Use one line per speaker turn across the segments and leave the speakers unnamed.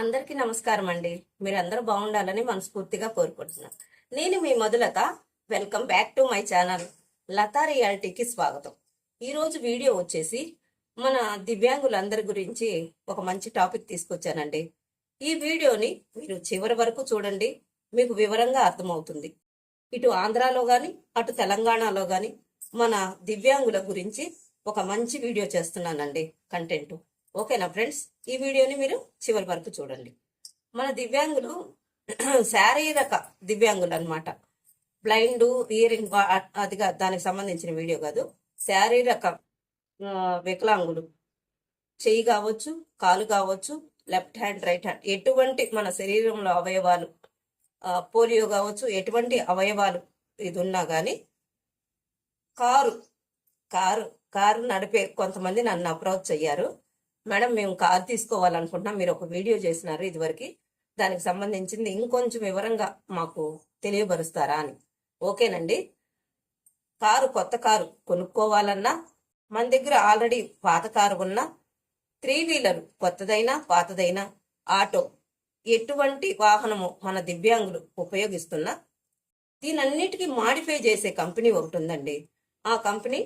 అందరికీ నమస్కారం అండి మీరందరూ బాగుండాలని మనస్ఫూర్తిగా కోరుకుంటున్నాను నేను మీ Madhulatha. Welcome back to my channel. Latha రియాలిటీకి స్వాగతం. ఈరోజు వీడియో వచ్చేసి మన దివ్యాంగులందరి గురించి ఒక మంచి టాపిక్ తీసుకొచ్చానండి. ఈ వీడియోని మీరు చివరి వరకు చూడండి. మీకు వివరంగా అర్థమవుతుంది. ఇటు ఆంధ్రాలో కానీ అటు తెలంగాణలో కానీ మన దివ్యాంగుల గురించి ఒక మంచి వీడియో చేస్తున్నానండి. కంటెంట్. ఓకేనా ఫ్రెండ్స్? ఈ వీడియోని మీరు చివరి వరకు చూడండి. మన దివ్యాంగులు శారీరక దివ్యాంగులు అన్నమాట. బ్లైండ్ ఇయరింగ్ అదిగా దానికి సంబంధించిన వీడియో కాదు. శారీరక వికలాంగులు. చెయ్యి కావచ్చు కాలు కావచ్చు లెఫ్ట్ హ్యాండ్ రైట్ హ్యాండ్ ఎటువంటి మన శరీరంలో అవయవాలు పోలియో కావచ్చు ఎటువంటి అవయవాలు ఇది ఉన్నా కానీ కారు కారు కారు నడిపే కొంతమంది నన్ను అప్రోచ్ అయ్యారు. మేడం మేము కారు తీసుకోవాలనుకుంటున్నాం. మీరు ఒక వీడియో చేసినారు ఇదివరకు. దానికి సంబంధించింది ఇంకొంచెం వివరంగా మాకు తెలియపరుస్తారా అని. ఓకేనండి? కారు కొత్త కారు కొనుక్కోవాలన్నా మన దగ్గర ఆల్రెడీ పాత కారు ఉన్న త్రీ వీలర్ కొత్తదైనా పాతదైనా ఆటో ఎటువంటి వాహనము మన దివ్యాంగులు ఉపయోగిస్తున్నా దీనన్నిటికీ మాడిఫై చేసే కంపెనీ ఒకటి ఉందండి. ఆ కంపెనీ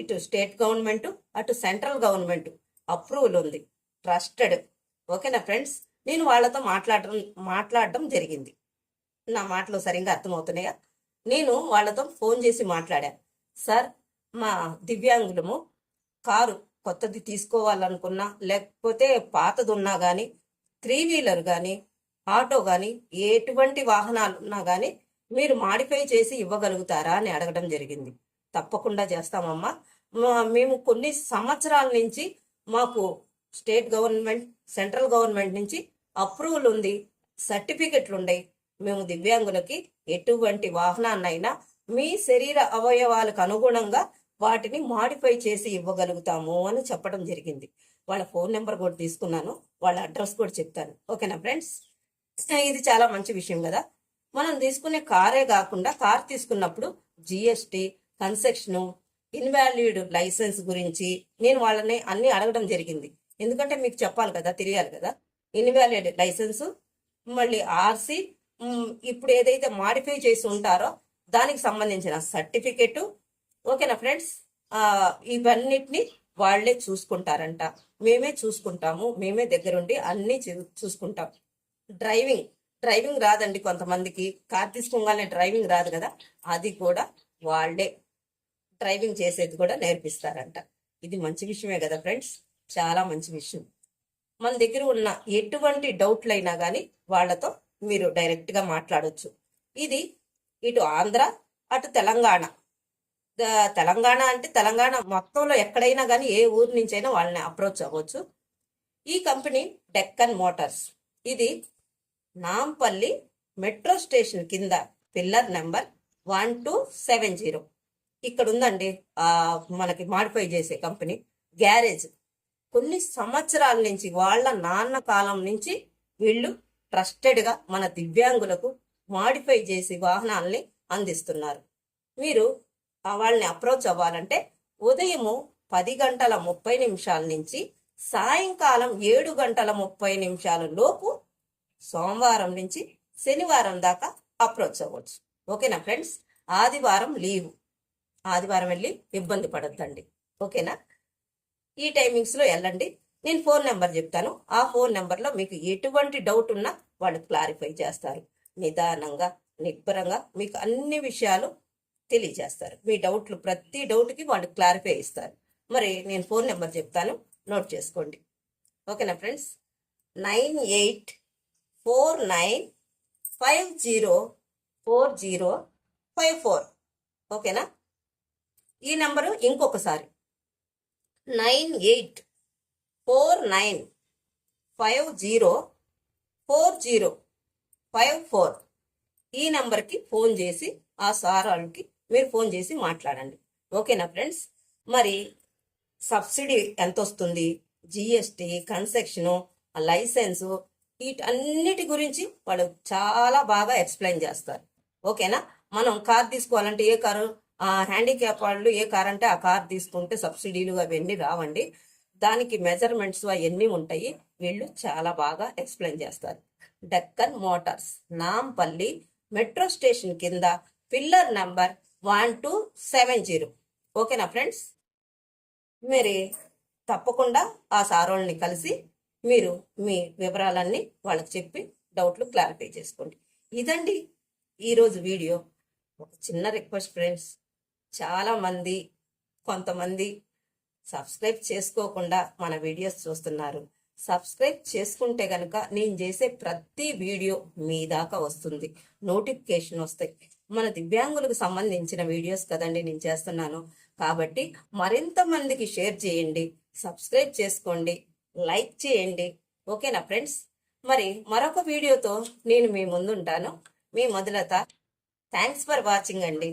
ఇటు స్టేట్ గవర్నమెంట్ అటు సెంట్రల్ గవర్నమెంట్ అప్రూవల్ ఉంది. ట్రస్టెడ్. ఓకేనా ఫ్రెండ్స్ నేను వాళ్ళతో మాట్లాడటం మాట్లాడటం జరిగింది. నా మాటలు సరిగ్గా అర్థమవుతున్నాయా? నేను వాళ్ళతో ఫోన్ చేసి మాట్లాడా. సార్ మా దివ్యాంగులము కారు కొత్తది తీసుకోవాలనుకున్నా లేకపోతే పాతది ఉన్నా కానీ త్రీ వీలర్ కానీ ఆటో కానీ ఎటువంటి వాహనాలు ఉన్నా కానీ మీరు మాడిఫై చేసి ఇవ్వగలుగుతారా అని అడగడం జరిగింది. తప్పకుండా చేస్తామమ్మా. మేము కొన్ని సంవత్సరాల నుంచి మాకు స్టేట్ గవర్నమెంట్ సెంట్రల్ గవర్నమెంట్ నుంచి అప్రూవల్ ఉంది సర్టిఫికెట్లు ఉన్నాయి. మేము దివ్యాంగులకి ఎటువంటి వాహనాన్నైనా మీ శరీర అవయవాలకు అనుగుణంగా వాటిని మాడిఫై చేసి ఇవ్వగలుగుతాము అని చెప్పడం జరిగింది. వాళ్ళ ఫోన్ నెంబర్ కూడా తీసుకున్నాను. వాళ్ళ అడ్రస్ కూడా చెప్తాను. ఓకేనా ఫ్రెండ్స్? ఇది చాలా మంచి విషయం కదా. మనం తీసుకునే కారే కాకుండా కార్ తీసుకున్నప్పుడు జిఎస్టి కన్సెక్షన్ ఇన్వాల్యూడ్ లైసెన్స్ గురించి నేను వాళ్ళని అన్ని అడగడం జరిగింది. ఎందుకంటే మీకు చెప్పాలి కదా తెలియాలి కదా. ఇన్వాల్యూడ్ లైసెన్సు మళ్ళీ ఆర్సి ఇప్పుడు ఏదైతే మాడిఫై చేసి ఉంటారో దానికి సంబంధించిన సర్టిఫికెట్ ఓకేనా ఫ్రెండ్స్ ఇవన్నిటిని వాళ్ళే చూసుకుంటారంట. మేమే చూసుకుంటాము మేమే దగ్గరుండి అన్ని చూ- చూసుకుంటాం. డ్రైవింగ్ డ్రైవింగ్ రాదండి కొంతమందికి. కార్ తీసుకోగానే డ్రైవింగ్ రాదు కదా అది కూడా వాళ్ళే. డ్రైవింగ్ చేసేది కూడా నేర్పిస్తారంట. ఇది మంచి విషయమే కదా ఫ్రెండ్స్? చాలా మంచి విషయం. మన దగ్గర ఉన్న ఎటువంటి డౌట్లు అయినా కానీ వాళ్ళతో మీరు డైరెక్ట్గా మాట్లాడవచ్చు ఇది ఇటు ఆంధ్ర అటు తెలంగాణ. తెలంగాణ అంటే తెలంగాణ మొత్తంలో ఎక్కడైనా కానీ ఏ ఊరు నుంచి అయినా వాళ్ళని అప్రోచ్ అవ్వచ్చు. ఈ కంపెనీ డెక్కన్ మోటార్స్. ఇది నాంపల్లి మెట్రో స్టేషన్ కింద pillar number one two seven zero. ఇక్కడ ఉందండి ఆ మనకి మాడిఫై చేసే కంపెనీ. గ్యారేజ్. కొన్ని సంవత్సరాల నుంచి వాళ్ళ నాన్న కాలం నుంచి వీళ్ళు ట్రస్టెడ్గా మన దివ్యాంగులకు మాడిఫై చేసి వాహనాల్ని అందిస్తున్నారు. మీరు వాళ్ళని అప్రోచ్ అవ్వాలంటే ఉదయము పది గంటల ముప్పై నిమిషాల నుంచి సాయంకాలం ఏడు గంటల ముప్పై నిమిషాల లోపు సోమవారం నుంచి శనివారం దాకా అప్రోచ్ అవ్వచ్చు. ఓకేనా ఫ్రెండ్స్? ఆదివారం లీవ్. ఆదివారం వెళ్ళి ఇబ్బంది పడద్దండి. ఓకేనా? ఈ టైమింగ్స్లో వెళ్ళండి. నేను ఫోన్ నెంబర్ చెప్తాను. ఆ ఫోన్ నెంబర్లో మీకు ఎటువంటి డౌట్ ఉన్నా వాళ్ళు క్లారిఫై చేస్తారు. నిదానంగా నిబ్బరంగా మీకు అన్ని విషయాలు తెలియజేస్తారు. మీ డౌట్లు ప్రతి డౌట్కి వాళ్ళు క్లారిఫై ఇస్తారు. మరి నేను ఫోన్ నెంబర్ చెప్తాను. నోట్ చేసుకోండి. ఓకేనా friends nine eight four nine five zero four zero five four. ఓకేనా? ఈ నెంబరు ఇంకొకసారి. Nine eight four nine five zero four zero five four ఈ నెంబర్కి ఫోన్ చేసి ఆ సార్ వాళ్ళకి మీరు ఫోన్ చేసి మాట్లాడండి. ఓకేనా ఫ్రెండ్స్? మరి సబ్సిడీ ఎంత వస్తుంది జిఎస్టీ కన్సెక్షను లైసెన్సు వీటన్నిటి గురించి వాళ్ళు చాలా బాగా ఎక్స్ప్లెయిన్ చేస్తారు. ఓకేనా? మనం కార్ తీసుకోవాలంటే ఏ కారు? హ్యాండిక్యాప్ వాళ్ళు ఏ కార్ అంటే ఆ కార్ తీసుకుంటే సబ్సిడీలు అవన్నీ రావండి. దానికి మెజర్మెంట్స్ అవన్నీ ఉంటాయి. వీళ్ళు చాలా బాగా ఎక్స్ప్లెయిన్ చేస్తారు. Deccan Motors Nampally metro station కింద pillar number one two seven zero. ఓకేనా ఫ్రెండ్స్? మరి తప్పకుండా ఆ సారోళ్ళని కలిసి మీరు మీ వివరాలన్నీ వాళ్ళకి చెప్పి డౌట్లు క్లారిఫై చేసుకోండి. ఇదండి ఈరోజు వీడియో. ఒక చిన్న రిక్వెస్ట్ ఫ్రెండ్స్. చాలామంది కొంతమంది సబ్స్క్రైబ్ చేసుకోకుండా మన వీడియోస్ చూస్తున్నారు. సబ్స్క్రైబ్ చేసుకుంటే కనుక నేను చేసే ప్రతి వీడియో మీ దాకా వస్తుంది. నోటిఫికేషన్ వస్తాయి. మన దివ్యాంగులకు సంబంధించిన వీడియోస్ కదండి నేను చేస్తున్నాను. కాబట్టి మరింత మందికి షేర్ చేయండి సబ్స్క్రైబ్ చేసుకోండి లైక్ చేయండి. ఓకేనా ఫ్రెండ్స్ మరి మరొక వీడియోతో నేను మీ ముందుంటాను. మీ మొదలత థ్యాంక్స్ ఫర్ వాచింగ్ అండి.